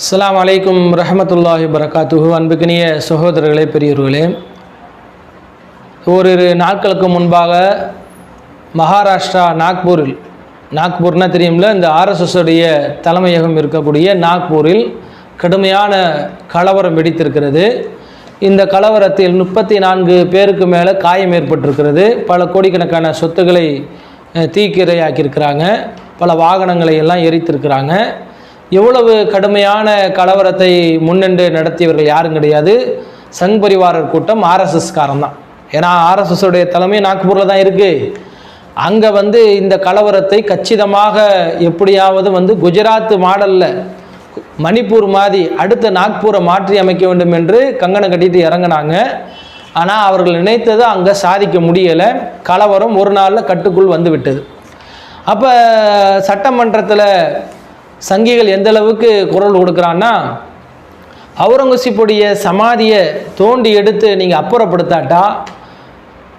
அஸ்லாம் அலைக்கும் ரஹமத்துல்லாஹி வரகாத்துஹு அன்புக்கினிய சகோதரர்களே பெரியவர்களே ஓரிரு நாட்களுக்கு முன்பாக மகாராஷ்டிரா நாக்பூரில் நாக்பூர்னால் தெரியும்ல இந்த ஆர்எஸ்எஸ்ஸுடைய தலைமையகம் இருக்கக்கூடிய நாக்பூரில் கடுமையான கலவரம் வெடித்திருக்கிறது. இந்த கலவரத்தில் முப்பத்தி நான்கு பேருக்கு மேலே காயம் ஏற்பட்டிருக்கிறது. பல கோடிக்கணக்கான சொத்துக்களை தீக்கிரையாக்கியிருக்கிறாங்க. பல வாகனங்களை எல்லாம் எரித்திருக்கிறாங்க. எவ்வளவு கடுமையான கலவரத்தை முன்னின்று நடத்தியவர்கள் யாரும் கிடையாது. சங் பரிவாரர் கூட்டம் ஆர்எஸ்எஸ்காரன் தான் ஏன்னா ஆர்எஸ்எஸுடைய தலைமை நாக்பூரில் தான் இருக்குது அங்கே வந்து இந்த கலவரத்தை கச்சிதமாக எப்படியாவது வந்து குஜராத் மாடலில் மணிப்பூர் மாதிரி அடுத்த நாக்பூரை மாற்றி அமைக்க வேண்டும் என்று கங்கணம் கட்டிட்டு இறங்குனாங்க. ஆனால் அவர்கள் நினைத்தது அங்கே சாதிக்க முடியலை. கலவரம் ஒரு நாளில் கட்டுக்குள் வந்து விட்டது அப்போ சட்டமன்றத்தில் சங்கிகள் எந்த அளவுக்கு குரல் கொடுக்குறான்னா அவுரங்கசீப்புடைய சமாதியை தோண்டி எடுத்து நீங்கள் அப்புறப்படுத்தாட்டா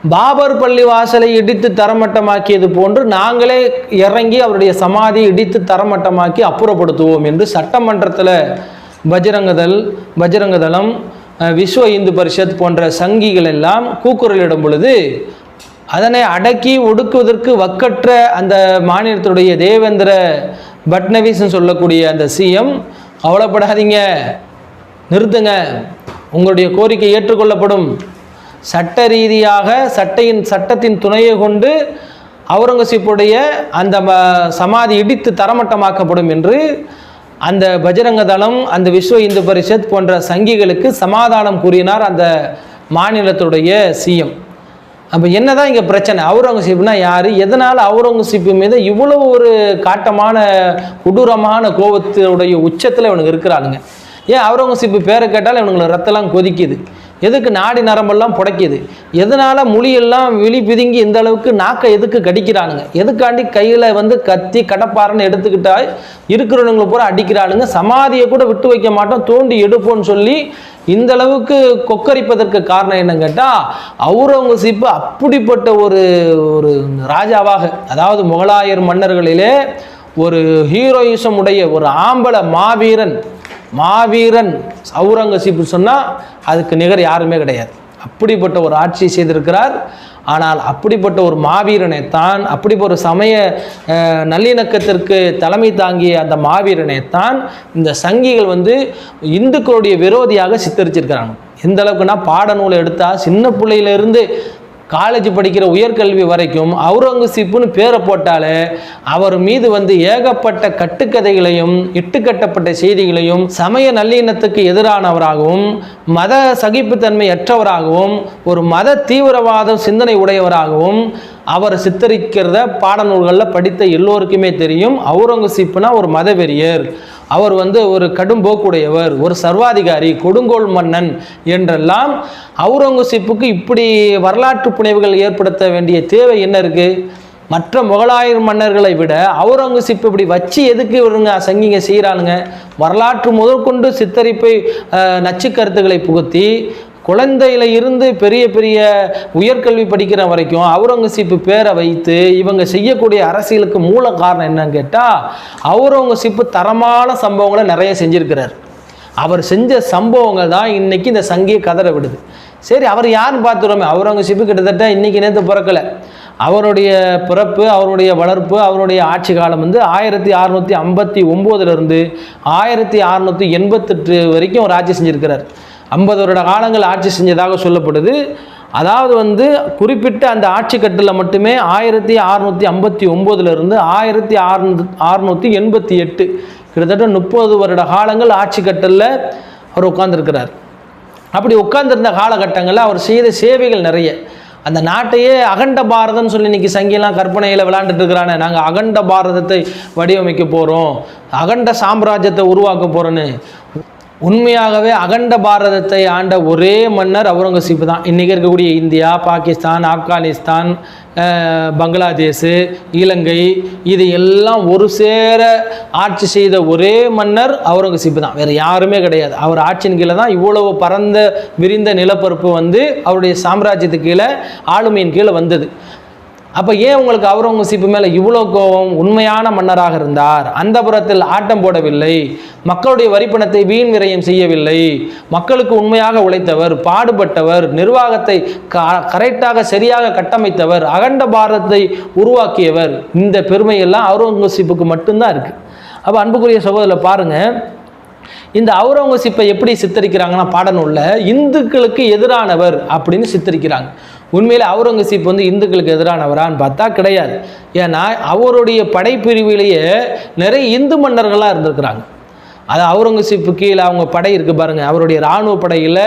பாபர் பள்ளி வாசலை இடித்து தரமட்டமாக்கியது போன்று நாங்களே இறங்கி அவருடைய சமாதியை இடித்து தரமட்டமாக்கி அப்புறப்படுத்துவோம் என்று சட்டமன்றத்தில் பஜ்ரங்கதள் பஜ்ரங்கதளம் விஸ்வ இந்து பரிஷத் போன்ற சங்கிகள் எல்லாம் கூக்குரலிடும் பொழுது அதனை அடக்கி ஒடுக்குவதற்கு வக்கற்ற அந்த மாநிலத்துடைய தேவேந்திர பட்னவிஸ்ன்னு சொல்லக்கூடிய அந்த சிஎம் கவலைப்படாதீங்க. நிறுத்துங்க. உங்களுடைய கோரிக்கை ஏற்றுக்கொள்ளப்படும். சட்ட ரீதியாக சட்டையின் சட்டத்தின் துணையை கொண்டு அவுரங்கசீப்புடைய அந்த ம- சமாதி இடித்து தரமட்டமாக்கப்படும் என்று அந்த பஜரங்க தளம் அந்த விஸ்வ இந்து பரிஷத் போன்ற சங்கிகளுக்கு சமாதானம் கூறினார் அந்த மாநிலத்துடைய சிஎம். அப்போ என்னதான் இங்கே பிரச்சனை? அவுரங்கசீப்னா யார்? எதனால் அவுரங்கசீப் மீது இவ்வளோ ஒரு காட்டமான கொடூரமான கோபத்தினுடைய உச்சத்தில் இவனுக்கு இருக்கிறானுங்க. ஏன் அவுரங்கசீப் பேரை கேட்டாலும் இவனுங்களை ரத்தம்லாம் கொதிக்குது. எதுக்கு நாடி நரம்பெல்லாம் புடைக்குது? எதனால் மொழியெல்லாம் விழி பிதுங்கி இந்த அளவுக்கு நாக்கை எதுக்கு கடிக்கிறானுங்க? எதுக்காண்டி கையில் வந்து கத்தி கடப்பாறைன்னு எடுத்துக்கிட்டா இருக்கிறவனுங்களை பூரா அடிக்கிறானுங்க. சமாதியை கூட விட்டு வைக்க மாட்டோம். தோண்டி எடுப்போம்னு சொல்லி இந்த அளவுக்கு கொக்கரிப்பதற்கு காரணம் என்னன்னு கேட்டால் அவுரங்கசீப்பு அப்படிப்பட்ட ஒரு ஒரு ராஜாவாக அதாவது முகலாயர் மன்னர்களிலே ஒரு ஹீரோயிசம் உடைய ஒரு ஆம்பளை மாவீரன் மாவீரன் அவுரங்கசீப் சொன்னால் அதுக்கு நிகர் யாருமே கிடையாது. அப்படிப்பட்ட ஒரு ஆட்சியை செய்திருக்கிறார். ஆனால் அப்படிப்பட்ட ஒரு மாவீரனை தான் அப்படிப்பட்ட ஒரு சமய நல்லிணக்கத்திற்கு தலைமை தாங்கிய அந்த மாவீரனை தான் இந்த சங்கிகள் வந்து இந்துக்களுடைய விரோதியாக சித்தரிச்சிருக்கிறாங்க. எந்த அளவுக்குன்னா பாடநூலை எடுத்தால் சின்ன பிள்ளையிலிருந்து காலேஜ் படிக்கிற உயர்கல்வி வரைக்கும் அவுரங்கசீப்புன்னு பேரை போட்டாலே அவர் மீது வந்து ஏகப்பட்ட கட்டுக்கதைகளையும் இட்டுக்கட்டப்பட்ட செய்திகளையும் சமய நல்லிணத்துக்கு எதிரானவராகவும் மத சகிப்புத்தன்மை அற்றவராகவும் ஒரு மத தீவிரவாத சிந்தனை உடையவராகவும் அவர் சித்தரிக்கிறத பாடநூல்களில் படித்த எல்லோருக்குமே தெரியும். அவுரங்கசீப்புனா ஒரு மதவெறியர். அவர் வந்து ஒரு கடும் போக்குடையவர் ஒரு சர்வாதிகாரி கொடுங்கோல் மன்னன் என்றெல்லாம் அவுரங்கசீப்புக்கு இப்படி வரலாற்று புனைவுகள் ஏற்படுத்த வேண்டிய தேவை என்ன இருக்குது மற்ற முகலாயர் மன்னர்களை விட அவுரங்கசீப் இப்படி வச்சு எதுக்கு இவருங்க சங்கிங்க செய்கிறானுங்க வரலாற்று முதற்கொண்டு சித்தரிப்பை நச்சு கருத்துக்களை புகுத்தி குழந்தையில இருந்து பெரிய பெரிய உயர்கல்வி படிக்கிற வரைக்கும் அவுரங்கசீப்பு பேரை வைத்து இவங்க செய்யக்கூடிய அரசியலுக்கு மூல காரணம் என்னன்னு கேட்டால் அவுரங்கசீப்பு தரமான சம்பவங்களை நிறைய செஞ்சிருக்கிறார். அவர் செஞ்ச சம்பவங்கள் தான் இன்னைக்கு இந்த சங்கியை கதற விடுது. சரி அவர் யாருன்னு பார்த்துருவோமே அவுரங்கசீப்பு கிட்டத்தட்ட இன்னைக்கு நேற்று பிறக்கலை. அவருடைய பிறப்பு அவருடைய வளர்ப்பு அவருடைய ஆட்சி காலம் வந்து ஆயிரத்தி அறநூற்றி ஐம்பத்தி ஒம்போதுலேருந்து ஆயிரத்தி அறநூற்றி எண்பத்தெட்டு வரைக்கும் அவர் ஆட்சி செஞ்சுருக்கிறார். ஐம்பது வருட காலங்கள் ஆட்சி செஞ்சதாக சொல்லப்படுது. அதாவது வந்து குறிப்பிட்ட அந்த ஆட்சி கட்டில் மட்டுமே ஆயிரத்தி அறநூற்றி ஐம்பத்தி ஒம்போதுலேருந்து ஆயிரத்தி அறுநூ அறுநூற்றி எண்பத்தி எட்டு கிட்டத்தட்ட முப்பது வருட காலங்கள் ஆட்சி கட்டலில் அவர் உட்காந்துருக்கிறார் அப்படி உட்கார்ந்திருந்த காலகட்டங்களில் அவர் செய்த சேவைகள் நிறைய. அந்த நாட்டையே அகண்ட பாரதம்னு சொல்லி இன்னைக்கு சங்கிலாம் கற்பனையில் விளாண்டுட்டு இருக்கிறானே. நாங்கள் அகண்ட பாரதத்தை வடிவமைக்க போகிறோம் அகண்ட சாம்ராஜ்யத்தை உருவாக்க போகிறோன்னு உண்மையாகவே அகண்ட பாரதத்தை ஆண்ட ஒரே மன்னர் அவுரங்கசீப் தான். இன்றைக்கி இருக்கக்கூடிய இந்தியா பாகிஸ்தான் ஆப்கானிஸ்தான் பங்களாதேஷ் இலங்கை இது எல்லாம் ஒரு சேர ஆட்சி செய்த ஒரே மன்னர் அவுரங்கசீப் தான். வேறு யாருமே கிடையாது. அவர் ஆட்சியின் கீழே தான் இவ்வளவு பரந்த விரிந்த நிலப்பரப்பு வந்து அவருடைய சாம்ராஜ்யத்துக்கு கீழே ஆளுமையின் கீழே வந்தது. அப்போ ஏன் உங்களுக்கு அவுரங்கசீப் மேலே இவ்வளோ கோபம்? உண்மையான மன்னராக இருந்தார். அந்த புறத்தில் ஆட்டம் போடவில்லை. மக்களுடைய வரிப்பணத்தை வீண் விரயம் செய்யவில்லை. மக்களுக்கு உண்மையாக உழைத்தவர் பாடுபட்டவர் நிர்வாகத்தை க- கரெக்டாக சரியாக கட்டமைத்தவர் அகண்ட பாரதத்தை உருவாக்கியவர். இந்த பெருமையெல்லாம் அவுரங்கசீப்புக்கு மட்டும்தான் இருக்கு. அப்போ அன்புக்குரிய சகோதரில் பாருங்கள் இந்த அவுரங்கசீப்பை எப்படி சித்தரிக்கிறாங்கன்னா பாடநூலில் இந்துக்களுக்கு எதிரானவர் அப்படின்னு சித்தரிக்கிறாங்க. உண்மையில் அவுரங்கசீப் வந்து இந்துக்களுக்கு எதிரானவரான்னு பார்த்தா கிடையாது. ஏன்னா அவருடைய படைப்பிரிவிலேயே நிறைய இந்து மன்னர்களாக இருந்திருக்கிறாங்க. அது அவுரங்கசீப்பு கீழே அவங்க படை இருக்குது பாருங்க. அவருடைய இராணுவ படையில்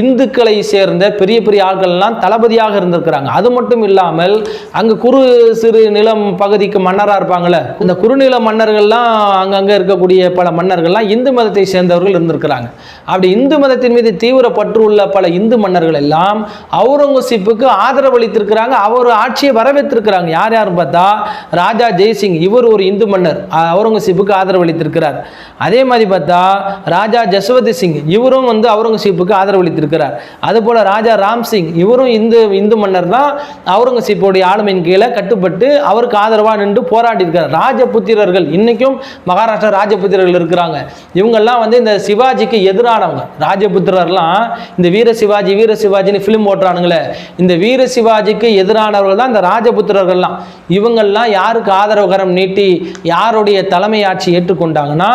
இந்துக்களை சேர்ந்த பெரிய பெரிய ஆட்கள்லாம் தளபதியாக இருந்திருக்கிறாங்க. அது மட்டும் இல்லாமல் அங்கே குறு சிறு நிலம் பகுதிக்கு மன்னராக இருப்பாங்களே இந்த குறுநில மன்னர்கள்லாம் அங்கங்கே இருக்கக்கூடிய பல மன்னர்கள்லாம் இந்து மதத்தை சேர்ந்தவர்கள் இருந்திருக்கிறாங்க. அப்படி இந்து மதத்தின் மீது தீவிர பற்று உள்ள பல இந்து மன்னர்கள் எல்லாம் அவுரங்கசீப்புக்கு ஆதரவு அளித்திருக்கிறாங்க. அவர் ஆட்சியை வரவேற்றிருக்கிறாங்க. யார் யாருன்னு பார்த்தா ராஜா ஜெய்சிங். இவர் ஒரு இந்து மன்னர். அவுரங்கசீப்புக்கு ஆதரவு அளித்திருக்கிறார். அதே மாதிரி பார்த்தா ராஜா ஜஸ்வதி சிங் இவரும் வந்து அவுரங்கசீப்புக்கு ஆதரவு அளித்திருக்கிறார் அதுபோல் ராஜா ராம் சிங் இவரும் இந்து இந்து மன்னர் தான் அவுரங்கசீப்போடைய ஆளுமையின் கீழே கட்டுப்பட்டு அவருக்கு ஆதரவாக நின்று போராடி இருக்கிறார் ராஜபுத்திரர்கள் இன்னைக்கும் மகாராஷ்டிரா ராஜபுத்திரர்கள் இருக்கிறாங்க. இவங்கெல்லாம் வந்து இந்த சிவாஜிக்கு எதிரானவங்க. ராஜபுத்திரர்லாம் இந்த வீர சிவாஜி வீர சிவாஜின்னு ஃபிலிம் ஓட்டுறானுங்களே. இந்த வீர சிவாஜிக்கு எதிரானவர்கள் தான் இந்த ராஜபுத்திரர்கள்லாம். இவங்கெல்லாம் யாருக்கு ஆதரவுகரம் நீட்டி யாருடைய தலைமை ஆட்சி ஏற்றுக்கொண்டாங்கன்னா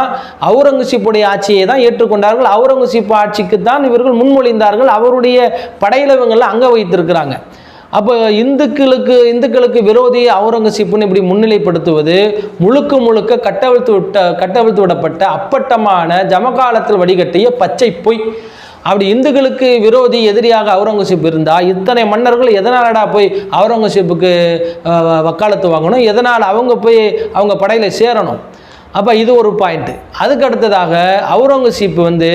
அவுரங்கசீப்புடைய ஆட்சியை தான் ஏற்றுக்கொண்டார்கள். அவுரங்கசீப் ஆட்சிக்கு தான் இவர்கள் முன்மொழிந்தார்கள். அவருடைய படையில அங்கே அங்க வைத்திருக்கிறாங்க. அப்போ இந்துக்களுக்கு இந்துக்களுக்கு விரோதி அவுரங்கசீப்புன்னு இப்படி முன்னிலைப்படுத்துவது முழுக்க முழுக்க கட்டவிழ்த்து விட்ட கட்டவிழ்த்து விடப்பட்ட அப்பட்டமான ஜமகாலத்தில் வடிகட்டிய பச்சை பொய். அப்படி இந்துக்களுக்கு விரோதி எதிரியாக அவுரங்கசீப் இருந்தால் இத்தனை மன்னர்கள் எதனாலடா போய் அவுரங்கசீப்புக்கு வக்காலத்து வாங்கணும்? எதனால் அவங்க போய் அவங்க படையில் சேரணும்? அப்போ இது ஒரு பாயிண்ட்டு அதுக்கு அடுத்ததாக அவுரங்கசீப் வந்து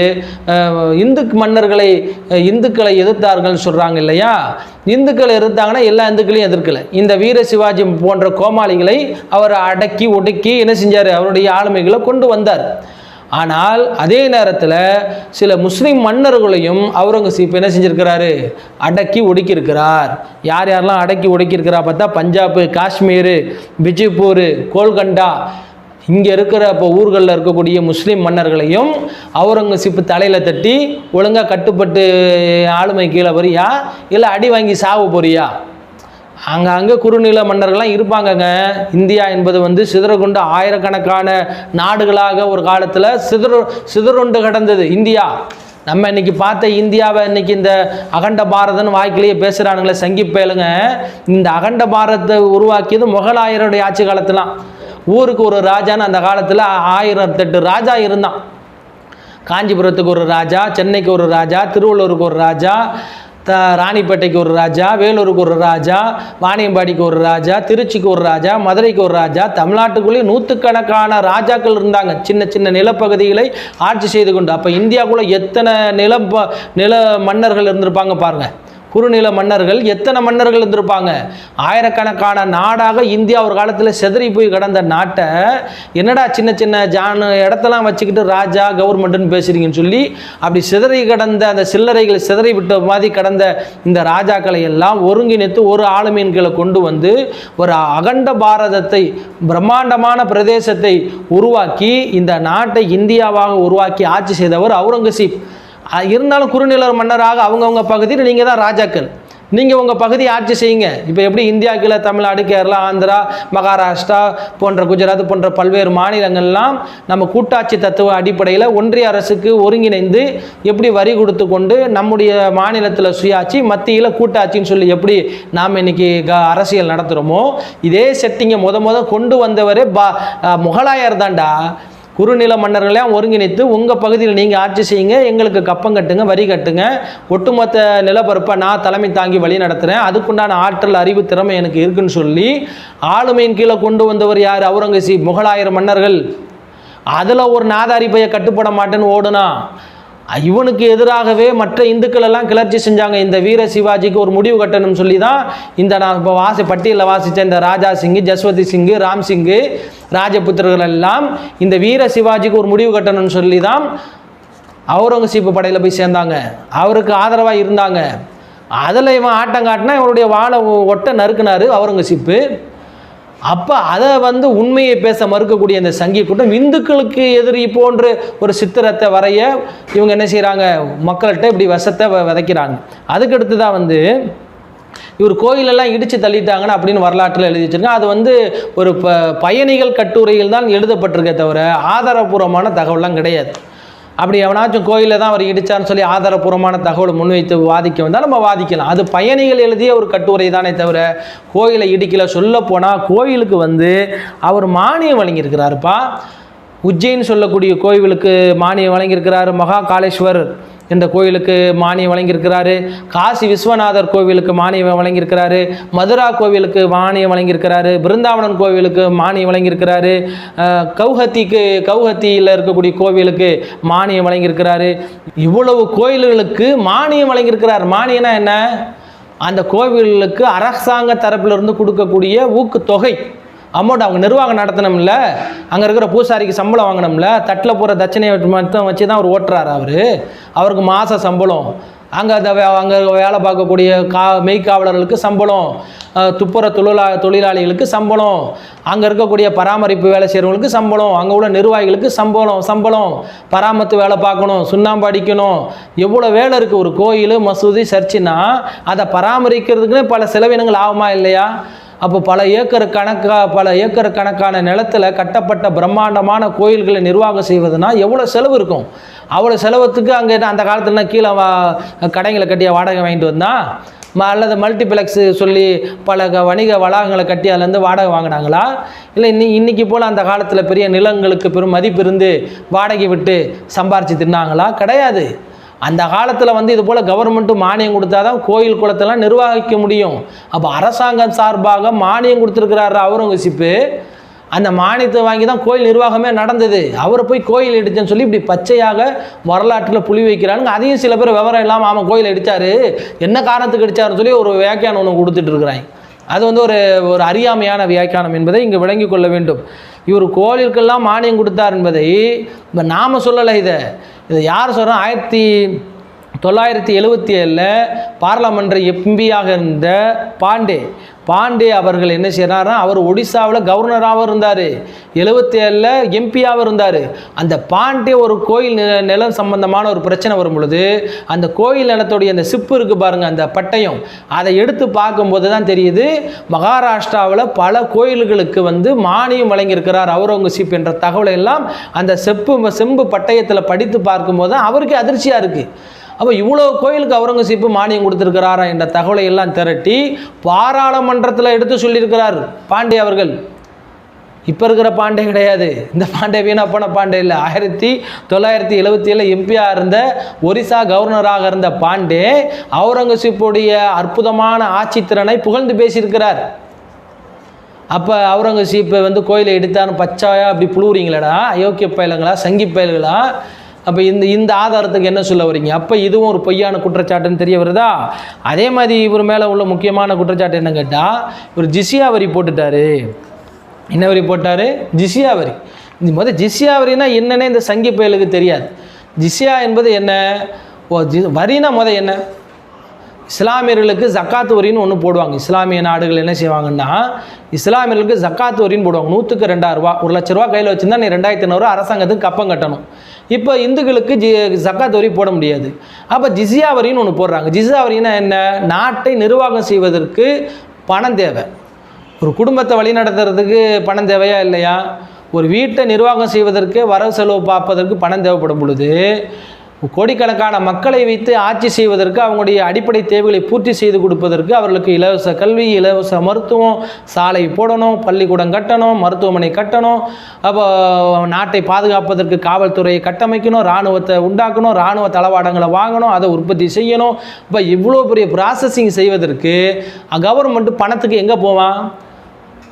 இந்து மன்னர்களை இந்துக்களை எதிர்த்தார்கள்னு சொல்கிறாங்க இல்லையா? இந்துக்களை எதிர்த்தாங்கன்னா எல்லா இந்துக்களையும் எதிர்க்கலை. இந்த வீர சிவாஜி போன்ற கோமாளிகளை அவர் அடக்கி ஒடுக்கி என்ன செஞ்சார்? அவருடைய ஆளுமைகளை கொண்டு வந்தார். ஆனால் அதே நேரத்தில் சில முஸ்லீம் மன்னர்களையும் அவுரங்கசீப் என்ன செஞ்சிருக்கிறாரு? அடக்கி ஒடுக்கியிருக்கிறார். யார் யாரெல்லாம் அடக்கி ஒடுக்கியிருக்கிறா பார்த்தா பஞ்சாப் காஷ்மீர் பிஜிப்பூர் கோல்கண்டா இங்கே இருக்கிற இப்போ ஊர்களில் இருக்கக்கூடிய முஸ்லீம் மன்னர்களையும் அவுரங்கசீப்பு தலையில் தட்டி ஒழுங்காக கட்டுப்பட்டு ஆளுமை கீழே வரியா? இல்லை அடி வாங்கி சாவு போறியா? அங்கே அங்கே குறுநில மன்னர்கள்லாம் இருப்பாங்கங்க. இந்தியா என்பது வந்து சிதறகுண்டு ஆயிரக்கணக்கான நாடுகளாக ஒரு காலத்தில் சிதற சிதறுண்டு கிடந்தது இந்தியா. நம்ம இன்னைக்கு பார்த்த இந்தியாவை இன்னைக்கு இந்த அகண்ட பாரதன்னு வாய்க்கிலேயே பேசுகிறானுங்களே சங்கி இந்த அகண்ட பாரதத்தை உருவாக்கியது முகலாயருடைய ஆட்சி காலத்துலாம். ஊருக்கு ஒரு ராஜான்னு அந்த காலத்தில் ஆயிரத்தெட்டு ராஜா இருந்தான். காஞ்சிபுரத்துக்கு ஒரு ராஜா சென்னைக்கு ஒரு ராஜா திருவள்ளூருக்கு ஒரு ராஜா த ராணிப்பேட்டைக்கு ஒரு ராஜா வேலூருக்கு ஒரு ராஜா வாணியம்பாடிக்கு ஒரு ராஜா திருச்சிக்கு ஒரு ராஜா மதுரைக்கு ஒரு ராஜா தமிழ்நாட்டுக்குள்ளேயே நூற்றுக்கணக்கான ராஜாக்கள் இருந்தாங்க. சின்ன சின்ன நிலப்பகுதிகளை ஆட்சி செய்து கொண்டு அப்போ இந்தியாவுக்குள்ளே எத்தனை நில நில மன்னர்கள் இருந்திருப்பாங்க பாருங்கள் குறுநில மன்னர்கள் எத்தனை மன்னர்கள் இருந்திருப்பாங்க? ஆயிரக்கணக்கான நாடாக இந்தியா ஒரு காலத்தில் செதறி போய் கடந்த நாட்டை. என்னடா சின்ன சின்ன ஜானு இடத்தெல்லாம் வச்சுக்கிட்டு ராஜா கவர்மெண்ட்டுன்னு பேசுறீங்கன்னு சொல்லி அப்படி சிதறி கடந்த அந்த சில்லறைகளை சிதறி விட்ட மாதிரி கடந்த இந்த ராஜாக்களை எல்லாம் ஒருங்கிணைத்து ஒரு ஆளுமையின் கீழே கொண்டு வந்து ஒரு அகண்ட பாரதத்தை பிரம்மாண்டமான பிரதேசத்தை உருவாக்கி இந்த நாட்டை இந்தியாவாக உருவாக்கி ஆட்சி செய்தவர் அவுரங்கசீப். இருந்தாலும் குறுநில மன்னராக அவங்கவுங்க பகுதியில் நீங்கள் தான் ராஜாக்கள். நீங்கள் உங்கள் பகுதியை ஆட்சி செய்யுங்க. இப்போ எப்படி இந்தியா கீழே தமிழ்நாடு கேரளா ஆந்திரா மகாராஷ்டிரா போன்ற குஜராத் போன்ற பல்வேறு மாநிலங்கள்லாம் நம்ம கூட்டாட்சி தத்துவ அடிப்படையில் ஒன்றிய அரசுக்கு ஒருங்கிணைந்து எப்படி வரி கொடுத்து கொண்டு நம்முடைய மாநிலத்தில் சுயாட்சி மத்தியில் கூட்டாட்சின்னு சொல்லி எப்படி நாம் இன்னைக்கு க அரசியல் நடத்துகிறோமோ இதே செட்டிங்கை முத முத கொண்டு வந்தவரே பா முகலாயர் தான்டா. குறுநில மன்னர்களையும் ஒருங்கிணைத்து உங்கள் பகுதியில் நீங்கள் ஆட்சி செய்யுங்க எங்களுக்கு கப்பம் கட்டுங்க வரி கட்டுங்க. ஒட்டுமொத்த நிலப்பரப்பை நான் தலைமை தாங்கி வழி நடத்துகிறேன் அதுக்குண்டான ஆற்றல் அறிவு திறமை எனக்கு இருக்குன்னு சொல்லி ஆளுமையின் கீழே கொண்டு வந்தவர் யார்? அவுரங்கசீப் முகலாயிரம் மன்னர்கள். அதில் ஒரு நாதாரி பைய கட்டுப்பட மாட்டேன்னு ஓடுனா இவனுக்கு எதிராகவே மற்ற இந்துக்கள் எல்லாம் கிளர்ச்சி செஞ்சாங்க. இந்த வீர சிவாஜிக்கு ஒரு முடிவு கட்டணும் சொல்லி தான் இந்த நான் இப்போ வாசி பட்டியலில் வாசித்த இந்த ராஜா சிங்கு ஜஸ்வதி சிங்கு ராம் சிங்கு ராஜபுத்திரர்கள் எல்லாம் இந்த வீர சிவாஜிக்கு ஒரு முடிவு கட்டணும்னு சொல்லி தான் அவுரங்கசீப் படையில் போய் சேர்ந்தாங்க. அவருக்கு ஆதரவாக இருந்தாங்க. அதில் இவன் ஆட்டம் காட்டினா இவனுடைய வாழை ஒட்ட நறுக்குனாரு அவுரங்கசீப்பு. அப்போ அதை வந்து உண்மையை பேச மறுக்கக்கூடிய இந்த சங்கி கூட்டம் இந்துக்களுக்கு எதிரி போன்று ஒரு சித்திரத்தை வரைய இவங்க என்ன செய்கிறாங்க மக்கள்கிட்ட இப்படி வசத்தை வ- விதைக்கிறாங்க. அதுக்கடுத்து தான் வந்து இவர் கோயிலெல்லாம் இடித்து தள்ளிட்டாங்கன்னு அப்படின்னு வரலாற்றில் எழுதி வச்சிருக்காங்க. அது வந்து ஒரு ப பயணிகள் கட்டுரையில் தான் எழுதப்பட்டிருக்கே தவிர ஆதாரபூர்வமான தகவல்லாம் கிடையாது. அப்படி எவனாச்சும் கோயிலில் தான் அவர் இடித்தான்னு சொல்லி ஆதாரபூர்வமான தகவலை முன்வைத்து வாதிக்க வந்தால் நம்ம வாதிக்கலாம். அது பயணிகள் எழுதிய ஒரு கட்டுரை தானே தவிர கோயிலை இடிக்கல சொல்ல போனால் கோயிலுக்கு வந்து அவர் மானியம் வழங்கியிருக்கிறாருப்பா. உஜ்ஜைன்னு சொல்லக்கூடிய கோயிலுக்கு மானியம் வழங்கியிருக்கிறாரு மகா காளேஸ்வர். இந்த கோயிலுக்கு மானியம் வழங்கியிருக்கிறாரு. காசி விஸ்வநாதர் கோவிலுக்கு மானியம் வழங்கியிருக்கிறாரு. மதுரா கோவிலுக்கு மானியம் வழங்கியிருக்கிறாரு. பிருந்தாவனம் கோவிலுக்கு மானியம் வழங்கியிருக்கிறாரு. கௌஹத்திக்கு கௌஹத்தியில் இருக்கக்கூடிய கோவிலுக்கு மானியம் வழங்கியிருக்கிறாரு. இவ்வளவு கோயில்களுக்கு மானியம் வழங்கியிருக்கிறார். மானியம்னா என்ன? அந்த கோவிலுக்கு அரசாங்க தரப்பிலிருந்து கொடுக்கக்கூடிய ஊக்குத்தொகை. அமௌண்ட் அவங்க நிர்வாகம் நடத்தணும்ல அங்கே இருக்கிற பூசாரிக்கு சம்பளம் வாங்கணும்ல தட்டில் போகிற தட்சணையை மட்டும் வச்சு தான் அவர் ஓட்டுறாரு அவர்? அவருக்கு மாத சம்பளம். அங்கே அந்த வே அங்கே வேலை பார்க்கக்கூடிய கா மெய்க்காவலர்களுக்கு சம்பளம். துப்புர தொழிலா தொழிலாளிகளுக்கு சம்பளம். அங்கே இருக்கக்கூடிய பராமரிப்பு வேலை செய்கிறவங்களுக்கு சம்பளம். அங்கே உள்ள நிர்வாகிகளுக்கு சம்பளம் சம்பளம். பராமத்து வேலை பார்க்கணும் சுண்ணாம்பு அடிக்கணும். எவ்வளோ வேலை இருக்குது ஒரு கோயில் மசூதி சர்ச்சுன்னா அதை பராமரிக்கிறதுக்குன்னு பல செலவினங்கள் ஆகுமா இல்லையா? அப்போ பல ஏக்கர் கணக்கா பல ஏக்கர் கணக்கான நிலத்தில் கட்டப்பட்ட பிரம்மாண்டமான கோயில்களை நிர்வாகம் செய்வதுனா எவ்வளோ செலவு இருக்கும்? அவ்வளோ செலவுத்துக்கு அங்கே அந்த காலத்துலனா கீழே வா கடைங்களை கட்டிய வாடகை வாங்கிட்டு வந்தால் ம- அல்லது மல்டிப்ளெக்ஸு சொல்லி பல க- வணிக வளாகங்களை கட்டி அதுலேருந்து வாடகை வாங்கினாங்களா? இல்லை இன்னி இன்னைக்கு போல் அந்த காலத்தில் பெரிய நிலங்களுக்கு பெரும் மதிப்பு இருந்து வாடகை விட்டு சம்பாரித்து தின்னாங்களா? கிடையாது. அந்த காலத்தில் வந்து இது போல் கவர்மெண்ட்டு மானியம் கொடுத்தா தான் கோயில் குளத்தெல்லாம் நிர்வகிக்க முடியும். அப்போ அரசாங்கம் சார்பாக மானியம் கொடுத்துருக்கிறாரு அவுரங்கசீப்பு. அந்த மானியத்தை வாங்கி தான் கோயில் நிர்வாகமே நடந்தது. அவரை போய் கோயில் இடிச்சேன்னு சொல்லி இப்படி பச்சையாக வரலாற்றில் புளி வைக்கிறானுங்க அதையும் சில பேர் விவரம் இல்லாமல் ஆமாம் கோயில் அடித்தார் என்ன காரணத்துக்கு இடிச்சாருன்னு சொல்லி ஒரு வியாக்கியானம் ஒன்று கொடுத்துட்டு இருக்கிறாங்க. அது வந்து ஒரு ஒரு அறியாமையான வியாக்கியானம் என்பதை இங்கே விளங்கி கொள்ள வேண்டும். இவர் கோயிலுக்கெல்லாம் மானியம் கொடுத்தார் என்பதை இப்போ நாம் சொல்லலை இதை. இதை யார் சொல்கிறோம் ஆயிரத்தி தொள்ளாயிரத்தி எழுபத்தி ஏழில் பார்லமெண்ட் எம்பியாக இருந்த பாண்டே. பாண்டே அவர்கள் என்ன செய்கிறாரா அவர் ஒடிசாவில் கவர்னராகவும் இருந்தார். எழுபத்தி ஏழில் எம்பியாகவும் இருந்தார். அந்த பாண்டே ஒரு கோயில் நில நிலம் சம்பந்தமான ஒரு பிரச்சனை வரும் பொழுது அந்த கோயில் நிலத்துடைய அந்த சிப்பு இருக்குது பாருங்கள் அந்த பட்டயம். அதை எடுத்து பார்க்கும்போது தான் தெரியுது மகாராஷ்டிராவில் பல கோயில்களுக்கு வந்து மானியம் வழங்கியிருக்கிறார் அவுரங்கசீப் என்ற தகவலை எல்லாம் அந்த செப்பு செம்பு பட்டயத்தில் படித்து பார்க்கும்போது தான் அவருக்கே அதிர்ச்சியாக இருக்குது அப்போ இவ்வளோ கோயிலுக்கு அவுரங்கசீப்பு மானியம் கொடுத்துருக்கிறாரா என்ற தகவலை எல்லாம் திரட்டி பாராளுமன்றத்தில் எடுத்து சொல்லியிருக்கிறார் பாண்டே அவர்கள். இப்போ இருக்கிற பாண்டே கிடையாது. இந்த பாண்டே வீணா போன பாண்டே இல்லை. ஆயிரத்தி தொள்ளாயிரத்தி எழுபத்தி ஏழு எம்பியாக இருந்த ஒரிசா கவர்னராக இருந்த பாண்டே அவுரங்கசீப்புடைய அற்புதமான ஆட்சித்திறனை புகழ்ந்து பேசியிருக்கிறார். அப்போ அவுரங்கசீப்பை வந்து கோயிலை எடுத்தான்னு பச்சாயா அப்படி புழுவுறீங்களடா அயோக்கிய பயலுங்களா சங்கி பயல்களா அப்போ இந்த இந்த ஆதாரத்துக்கு என்ன சொல்ல வரீங்க அப்போ இதுவும் ஒரு பொய்யான குற்றச்சாட்டுன்னு தெரிய வருதா? அதே மாதிரி இவர் மேலே உள்ள முக்கியமான குற்றச்சாட்டு என்ன கேட்டால் இவர் ஜிசியா வரி போட்டுட்டாரு. என்ன வரி போட்டார்? ஜிசியா வரி. இந்த மொதல் ஜிசியா வரினா என்னென்ன இந்த சங்கி பயலுக்கு தெரியாது. ஜிசியா என்பது என்ன? ஓ ஜி வரினா முதல் என்ன? இஸ்லாமியர்களுக்கு ஜக்காத் வரின்னு ஒன்று போடுவாங்க. இஸ்லாமிய நாடுகள் என்ன செய்வாங்கன்னா இஸ்லாமியர்களுக்கு ஜக்காத் வரின்னு போடுவாங்க. நூற்றுக்கு ரெண்டாயிரம் ரூபா ஒரு லட்ச ரூபா கையில் வச்சுருந்தா நீ ரெண்டாயிரத்தி ஐநூறுரூவா அரசாங்கத்துக்கு கப்பம் கட்டணும். இப்போ இந்துக்களுக்கு ஜி ஜக்காத் வரி போட முடியாது. அப்போ ஜிசியா வரின்னு ஒன்று போடுறாங்க. ஜிசியா வரின்னா என்ன? நாட்டை நிர்வாகம் செய்வதற்கு பணம் தேவை. ஒரு குடும்பத்தை வழிநடத்துறதுக்கு பணம் தேவையா இல்லையா? ஒரு வீட்டை நிர்வாகம் செய்வதற்கு வரவு செலவு பார்ப்பதற்கு பணம் தேவைப்படும் பொழுது கோடிக்கணக்கான மக்களை வைத்து ஆட்சி செய்வதற்கு அவங்களுடைய அடிப்படை தேவைகளை பூர்த்தி செய்து கொடுப்பதற்கு அவர்களுக்கு இலவச கல்வி இலவச மருத்துவம் சாலை போடணும் பள்ளிக்கூடம் கட்டணும் மருத்துவமனை கட்டணும் அப்போ நாட்டை பாதுகாப்பதற்கு காவல்துறையை கட்டமைக்கணும் இராணுவத்தை உண்டாக்கணும் இராணுவ தளவாடங்களை வாங்கணும் அதை உற்பத்தி செய்யணும். இப்போ இவ்வளோ பெரிய ப்ராசஸிங் செய்வதற்கு கவர்மெண்ட் பணத்துக்கு எங்கே போவான்?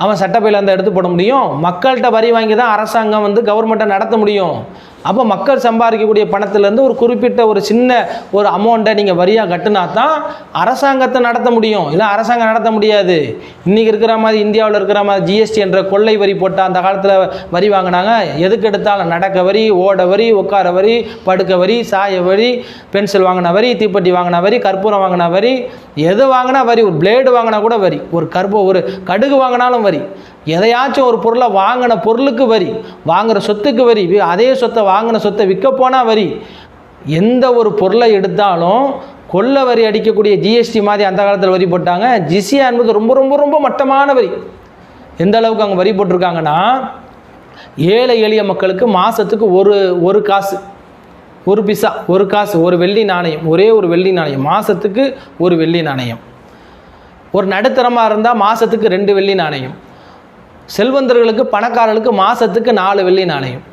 அவன் சட்டப்பையில் அந்த எடுத்து போட முடியும்? மக்கள்கிட்ட வரி வாங்கி தான் அரசாங்கம் வந்து கவர்மெண்ட்டை நடத்த முடியும். அப்போ மக்கள் சம்பாதிக்கக்கூடிய பணத்திலேருந்து ஒரு குறிப்பிட்ட ஒரு சின்ன ஒரு அமௌண்ட்டை நீங்கள் வரியாக கட்டினா தான் அரசாங்கத்தை நடத்த முடியும். இல்லை அரசாங்கம் நடத்த முடியாது. இன்றைக்கி இருக்கிற மாதிரி இந்தியாவில் இருக்கிற மாதிரி ஜிஎஸ்டி என்ற கொள்ளை வரி போட்டால் அந்த காலத்தில் வரி வாங்கினாங்க. எதுக்கு எடுத்தாலும் நடக்க வரி ஓட வரி உட்கார வரி படுக்க வரி சாய வரி பென்சில் வாங்கின வரி தீப்பெட்டி வாங்கின வரி கற்பூரம் வாங்கின வரி எது வாங்கினா வரி ஒரு பிளேடு வாங்கினா கூட வரி. ஒரு கற்பூ ஒரு கடுகு வாங்கினாலும் வரி. எதையாச்சும் ஒரு பொருளை வாங்கின பொருளுக்கு வரி வாங்குகிற சொத்துக்கு வரி அதே சொத்தை வாங்கின சொத்தை விற்க போனால் வரி. எந்த ஒரு பொருளை எடுத்தாலும் கொள்ள வரி அடிக்கக்கூடிய ஜிஎஸ்டி மாதிரி அந்த காலத்தில் வரி போட்டாங்க. ஜிசியா என்பது ரொம்ப ரொம்ப ரொம்ப மட்டமான வரி. எந்த அளவுக்கு அங்கே வரி போட்டிருக்காங்கன்னா ஏழை எளிய மக்களுக்கு மாதத்துக்கு ஒரு ஒரு காசு. ஒரு பிசா ஒரு காசு ஒரு வெள்ளி நாணயம் ஒரே ஒரு வெள்ளி நாணயம் மாதத்துக்கு ஒரு வெள்ளி நாணயம். ஒரு நடுத்தரமாக இருந்தால் மாதத்துக்கு ரெண்டு வெள்ளி நாணயம். செல்வந்தர்களுக்கு பணக்காரர்களுக்கு மாதத்துக்கு நாலு வெள்ளி நாணயம்.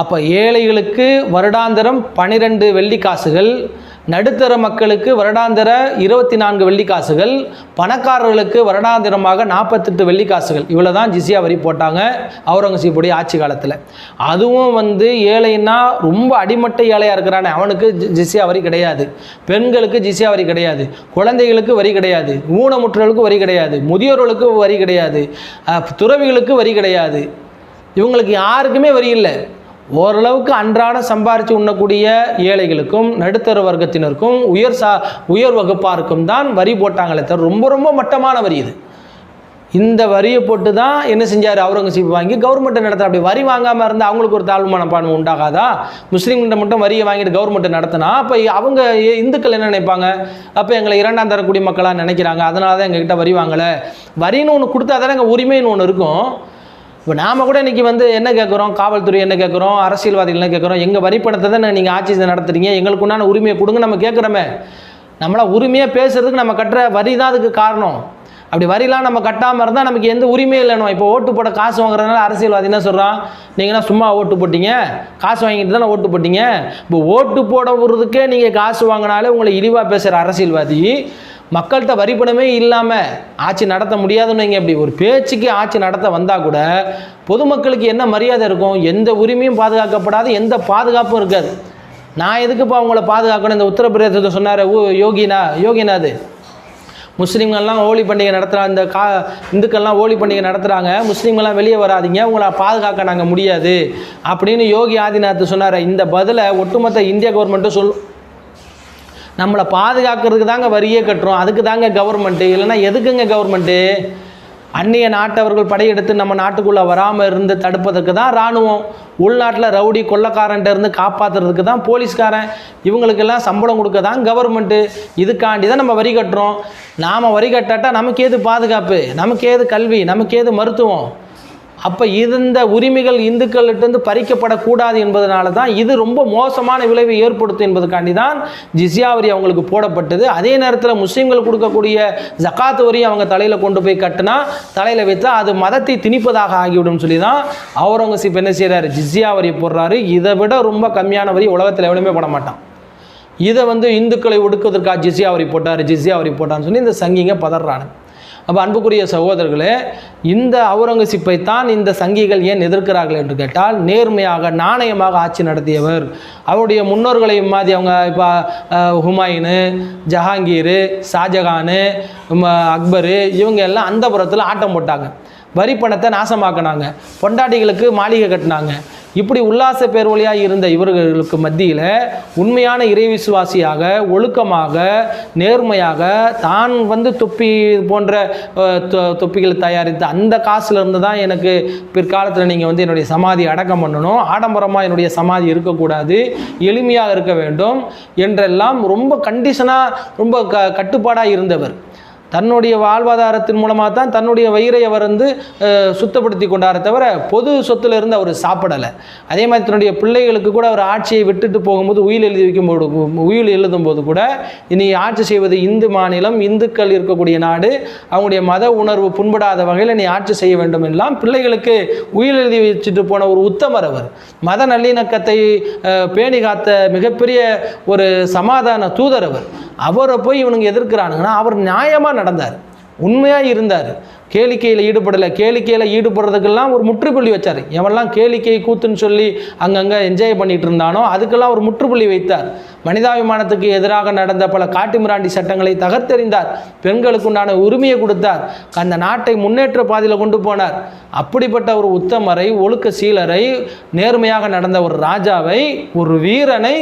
அப்போ ஏழைகளுக்கு வருடாந்திரம் பன்னிரெண்டு வெள்ளி காசுகள் நடுத்தர மக்களுக்கு வருடாந்திர இருபத்தி நான்கு வெள்ளிக்காசுகள் பணக்காரர்களுக்கு வருடாந்திரமாக நாற்பத்தெட்டு வெள்ளி காசுகள் இவ்வளோ தான் ஜிசியா வரி போட்டாங்க அவுரங்கசீப்புடைய ஆட்சி காலத்தில். அதுவும் வந்து ஏழைன்னா ரொம்ப அடிமட்ட ஏழையாக இருக்கிறானே. அவனுக்கு ஜிசியா வரி கிடையாது. பெண்களுக்கு ஜிசியா வரி கிடையாது. குழந்தைகளுக்கு வரி கிடையாது. ஊனமுற்றவர்களுக்கு வரி கிடையாது. முதியோர்களுக்கு வரி கிடையாது. துறவிகளுக்கு வரி கிடையாது. இவங்களுக்கு யாருக்குமே வரி இல்லை. ஓரளவுக்கு அன்றாடம் சம்பாரித்து உண்ணக்கூடிய ஏழைகளுக்கும் நடுத்தர வர்க்கத்தினருக்கும் உயர் சா உயர் வகுப்பாருக்கும் தான் வரி போட்டாங்களே தவிர ரொம்ப ரொம்ப மட்டமான வரி இது. இந்த வரியை போட்டு தான் என்ன செஞ்சார்? அவுரங்கசீப் வாங்கி கவர்மெண்ட்டை நடத்த அப்படி வரி வாங்காமல் இருந்தால் அவங்களுக்கு ஒரு தாழ்வு மனப்பான்மை உண்டாகாதா? முஸ்லீம்கிட்ட மட்டும் வரியை வாங்கிட்டு கவர்மெண்ட்டை நடத்தினா அப்போ அவங்க இந்துக்கள் என்ன நினைப்பாங்க? அப்போ எங்களை இரண்டாம் தர குடிமக்களாக நினைக்கிறாங்க. அதனால தான் எங்ககிட்ட வரி வாங்கலை. வரின்னு ஒன்று கொடுத்தா தானே எங்கள் உரிமைன்னு ஒன்று இருக்கும். இப்போ நாம் கூட இன்றைக்கி வந்து என்ன கேட்குறோம் காவல்துறை என்ன கேட்குறோம் அரசியல்வாதிகள் என்ன கேட்குறோம் எங்கள் வரிப்பணத்தை தான் நீங்கள் ஆட்சி நடத்துகிறீங்க எங்களுக்கு உண்டான உரிமையை கொடுங்க நம்ம கேட்குறோமே நம்மளா உரிமையாக பேசுகிறதுக்கு நம்ம கட்டுற வரி தான் அதுக்கு காரணம். அப்படி வரிலாம் நம்ம கட்டாமல் இருந்தால் நமக்கு எந்த உரிமையும் இல்லைனோ இப்போ ஓட்டு போட காசு வாங்குறதுனால அரசியல்வாதி என்ன சொல்கிறான் நீங்கள்னா சும்மா ஓட்டு போட்டீங்க? காசு வாங்கிட்டு தானே ஓட்டு போட்டீங்க? இப்போ ஓட்டு போட விடுறதுக்கே நீங்கள் காசு வாங்கினாலே உங்களை இழிவாக பேசுகிற அரசியல்வாதி மக்கள்கிட்ட வரி பணமே இல்லாமல் ஆட்சி நடத்த முடியாதுன்னு வைங்க. இப்படி ஒரு பேச்சுக்கு ஆட்சி நடத்த வந்தால் கூட பொதுமக்களுக்கு என்ன மரியாதை இருக்கும்? எந்த உரிமையும் பாதுகாக்கப்படாது எந்த பாதுகாப்பும் இருக்காது. நான் எதுக்குப்பா அவங்கள பாதுகாக்கணும்? இந்த உத்தரப்பிரதேசத்தை சொன்னார் ஓ யோகினா யோகிநாத் முஸ்லீம்கள்லாம் ஹோலி பண்டிகை நடத்துகிறாங்க இந்த கா இந்துக்கள்லாம் ஹோலி பண்டிகை நடத்துகிறாங்க முஸ்லீம்கள்லாம் வெளியே வராதீங்க உங்களை பாதுகாக்க நாங்கள் முடியாது. அப்படின்னு யோகி ஆதிநாத் சொன்னார். இந்த பதிலை ஒட்டுமொத்த இந்திய கவர்மெண்ட்டும் சொல் நம்மளை பாதுகாக்கிறதுக்கு தாங்க வரியே கட்டுறோம். அதுக்கு தாங்க கவர்மெண்ட்டு இல்லைன்னா எதுக்குங்க கவர்மெண்ட்டு அந்நிய நாட்டவர்கள் படையெடுத்து நம்ம நாட்டுக்குள்ளே வராமல் இருந்து தடுப்பதற்கு தான் இராணுவம். உள்நாட்டில் ரவுடி கொள்ளக்காரன்ட்ட இருந்து காப்பாற்றுறதுக்கு தான் போலீஸ்காரன். இவங்களுக்கெல்லாம் சம்பளம் கொடுக்க தான் கவர்மெண்ட்டு இதுக்காண்டி தான் நம்ம வரி கட்டுறோம். நாம் வரி கட்டாட்டா நமக்கு ஏது பாதுகாப்பு? நமக்கு ஏது கல்வி? நமக்கு ஏது மருத்துவம்? அப்போ இந்த உரிமைகள் இந்துக்கள்கிட்டருந்து பறிக்கப்படக்கூடாது என்பதனால தான் இது ரொம்ப மோசமான விளைவை ஏற்படுத்தும் என்பதுக்காண்டி தான் ஜிஸ்யா வரி அவங்களுக்கு போடப்பட்டது. அதே நேரத்தில் முஸ்லீம்கள் கொடுக்கக்கூடிய ஜக்காத் வரி அவங்க தலையில் கொண்டு போய் கட்டினா தலையில் வைத்தா அது மதத்தை திணிப்பதாக ஆகிவிடும் சொல்லி தான் அவுரங்கசீப் என்ன செய்கிறாரு ஜிஸ்யா வரி போடுறாரு. இதை விட ரொம்ப கம்மியான வரி உலகத்தில் எவனுமே போட மாட்டான். இதை வந்து இந்துக்களை ஒடுக்குவதற்காக ஜிஸ்யா வரி போட்டார். ஜிஸ்யா வரி போட்டான்னு சொல்லி இந்த சங்கிங்க பதறானு அப்போ அன்புக்குரிய சகோதரர்களே இந்த அவுரங்கசீப்பை தான் இந்த சங்கிகள் ஏன் எதிர்க்கிறார்கள் என்று கேட்டால் நேர்மையாக நாணயமாக ஆட்சி நடத்தியவர் அவருடைய முன்னோர்களை மாதிரி அவங்க இப்போ ஹுமாயூனு ஜஹாங்கீரு ஷாஜகானு அக்பரு இவங்க எல்லாம் அந்த புறத்தில் ஆட்டம் போட்டாங்க. வரி பணத்தை நாசமாக்கினாங்க. பொண்டாட்டிகளுக்கு மாளிகை கட்டினாங்க. இப்படி உல்லாச பேர்வழியாக இருந்த இவர்களுக்கு மத்தியில் உண்மையான இறை விசுவாசியாக ஒழுக்கமாக நேர்மையாக தான் வந்து தொப்பி போன்ற தொ- தொப்பிகள் தயாரித்து அந்த காசுல இருந்து தான் எனக்கு பிற்காலத்தில் நீங்கள் வந்து என்னுடைய சமாதி அடக்கம் பண்ணணும். ஆடம்பரமாக என்னுடைய சமாதி இருக்கக்கூடாது. எளிமையாக இருக்க வேண்டும் என்றெல்லாம் ரொம்ப கண்டிஷனாக ரொம்ப க கட்டுப்பாடாக இருந்தவர். தன்னுடைய வாழ்வாதாரத்தின் மூலமாக தான் தன்னுடைய வயிறை அவர் வந்து சுத்தப்படுத்தி கொண்டாரே தவிர பொது சொத்துல இருந்து அவர் சாப்பிடலை. அதே மாதிரி தன்னுடைய பிள்ளைகளுக்கு கூட அவர் ஆட்சியை விட்டுட்டு போகும்போது உயில் எழுதி வைக்கும்போது உயில் எழுதும்போது கூட இனி ஆட்சி செய்வது இந்து மாநிலம் இந்துக்கள் இருக்கக்கூடிய நாடு அவங்களுடைய மத உணர்வு புண்படாத வகையில் நீ ஆட்சி செய்ய வேண்டும் எல்லாம் பிள்ளைகளுக்கு உயில் எழுதி வச்சுட்டு போன ஒரு உத்தமர் அவர். மத நல்லிணக்கத்தை பேணி காத்த மிகப்பெரிய ஒரு சமாதான தூதர் அவர். அவரை போய் இவனுங்க எதிர்க்கிறானுங்கன்னா அவர் நியாயமாக நடந்தார். உண்மையாக இருந்தார். கேளிக்கையில் ஈடுபடலை. கேளிக்கையில் ஈடுபடுறதுக்கெல்லாம் ஒரு முற்றுப்புள்ளி வச்சார். எவன்லாம் கேளிக்கை கூத்துன்னு சொல்லி அங்கங்கே என்ஜாய் பண்ணிகிட்டு இருந்தானோ அதுக்கெல்லாம் ஒரு முற்றுப்புள்ளி வைத்தார். மனிதாபிமானத்துக்கு எதிராக நடந்த பல காட்டுமிராண்டி சட்டங்களை தகர்த்தெறிந்தார். பெண்களுக்கு உண்டான உரிமையை கொடுத்தார். அந்த நாட்டை முன்னேற்ற பாதையில் கொண்டு போனார். அப்படிப்பட்ட ஒரு உத்தமரை ஒழுக்க சீலரை நேர்மையாக நடந்த ஒரு ராஜாவை ஒரு வீரனை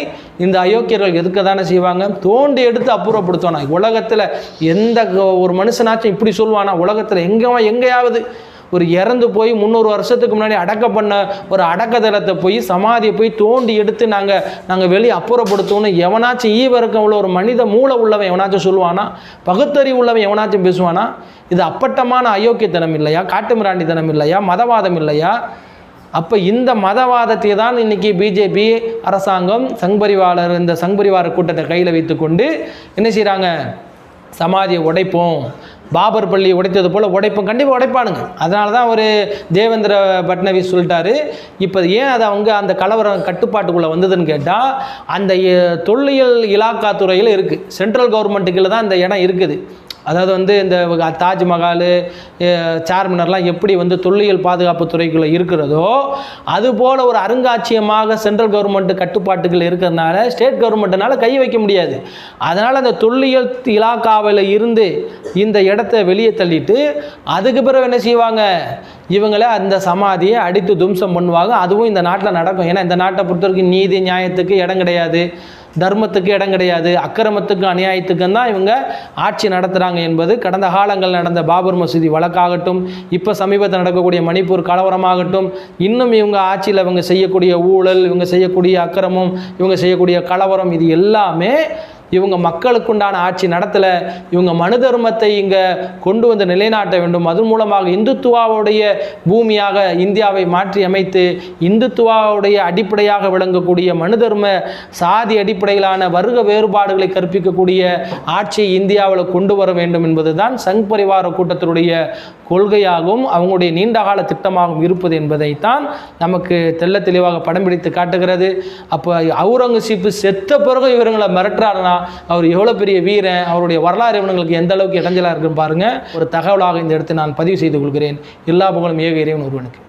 இந்த அயோக்கியர்கள் எதுக்க தானே செய்வாங்க? தோண்டி எடுத்து அப்புறப்படுத்தணும் உலகத்தில் எந்த ஒரு மனுஷனாச்சும் இப்படி சொல்லுவானா? உலகத்தில் எங்கே எங்கேயாவது ஒரு இறந்து போய் முந்நூறு வருஷத்துக்கு முன்னாடி அடக்க பண்ண ஒரு அடக்கதளத்தை போய் சமாதியை போய் தோண்டி எடுத்து நாங்கள் நாங்கள் வெளியே அப்புறப்படுத்தோன்னு எவனாச்சும் ஈவரக்கம் உள்ள ஒரு மனித மூளை உள்ளவன் எவனாச்சும் சொல்லுவானா? பகுத்தறிவு உள்ளவன் எவனாச்சும் பேசுவானா? இது அப்பட்டமான அயோக்கியத்தனம் இல்லையா? காட்டுமிராண்டித்தனம் இல்லையா? மதவாதம் இல்லையா? அப்போ இந்த மதவாதத்தை தான் இன்றைக்கி பிஜேபி அரசாங்கம் சங்பரிவாளர் இந்த சங்பரிவார கூட்டத்தை கையில் வைத்துக்கொண்டு என்ன செய்கிறாங்க சமாதியை உடைப்போம். பாபர் பள்ளி உடைத்தது போல் உடைப்பும் கண்டிப்பாக உடைப்பானுங்க. அதனால தான் ஒரு தேவேந்திர பட்னவிஸ் சொல்லிட்டாரு. இப்போ ஏன் அதை அவங்க அந்த கலவரம் கட்டுப்பாட்டுக்குள்ளே வந்ததுன்னு கேட்டால் அந்த தொல்லியல் இலாக்கா துறையில் இருக்குது சென்ட்ரல் கவர்மெண்ட்டுக்குள்ள தான் அந்த இடம் இருக்குது. அதாவது வந்து இந்த தாஜ்மஹால் சார்மினர்லாம் எப்படி வந்து தொல்லியல் பாதுகாப்பு துறைக்குள்ளே இருக்கிறதோ அதுபோல் ஒரு அருங்காட்சியகமாக சென்ட்ரல் கவர்மெண்ட் கட்டுப்பாட்டுகள் இருக்கிறதுனால ஸ்டேட் கவர்மெண்ட்னால கை வைக்க முடியாது. அதனால் அந்த தொல்லியல் இலாக்காவில் இருந்து இந்த இடத்த வெளியே தள்ளிட்டு அதுக்கு பிறகு என்ன செய்வாங்க? இவங்களை அந்த சமாதியை அடித்து தும்சம் பண்ணுவாங்க. அதுவும் இந்த நாட்டில் நடக்கும். ஏன்னா இந்த நாட்டை பொறுத்த வரைக்கும் நீதி நியாயத்துக்கு இடம் கிடையாது. தர்மத்துக்கு இடம் கிடையாது அக்கிரமத்துக்கும் அநியாயத்துக்கும் தான் இவங்க ஆட்சி நடத்துகிறாங்க என்பது கடந்த காலங்கள் நடந்த பாபர் மசூதி வழக்காகட்டும் இப்போ சமீபத்தில் நடக்கக்கூடிய மணிப்பூர் கலவரமாகட்டும் இன்னும் இவங்க ஆட்சியில் இவங்க செய்யக்கூடிய ஊழல் இவங்க செய்யக்கூடிய அக்கிரமம் இவங்க செய்யக்கூடிய கலவரம் இது எல்லாமே இவங்க மக்களுக்குண்டான ஆட்சி நடத்தலை. இவங்க மனு தர்மத்தை இங்கே கொண்டு வந்து நிலைநாட்ட வேண்டும். அதன் மூலமாக இந்துத்துவாவுடைய பூமியாக இந்தியாவை மாற்றி அமைத்து இந்துத்துவாவுடைய அடிப்படையாக விளங்கக்கூடிய மனு தர்ம சாதி அடிப்படையிலான வர்க்க வேறுபாடுகளை கற்பிக்கக்கூடிய ஆட்சியை இந்தியாவில் கொண்டு வர வேண்டும் என்பதுதான் சங் பரிவார கூட்டத்தினுடைய கொள்கையாகவும் அவங்களுடைய நீண்டகால திட்டமாகவும் இருப்பது என்பதைத்தான் நமக்கு தெள்ள தெளிவாக படம் பிடித்து காட்டுகிறது. அப்போ அவுரங்கசீப்பு செத்த பிறகு இவர்களை மிரட்டுறாருன்னா அவர் எவ்வளோ பெரிய வீரன் அவருடைய வரலாறு இவனுங்களுக்கு எந்த அளவுக்கு இடைஞ்சலாக இருக்குன்னு பாருங்க. ஒரு தகவலாக இந்த இடத்தை நான் பதிவு செய்து கொள்கிறேன். எல்லா புகழும் ஏக இறைவன் ஒருவனுக்கு.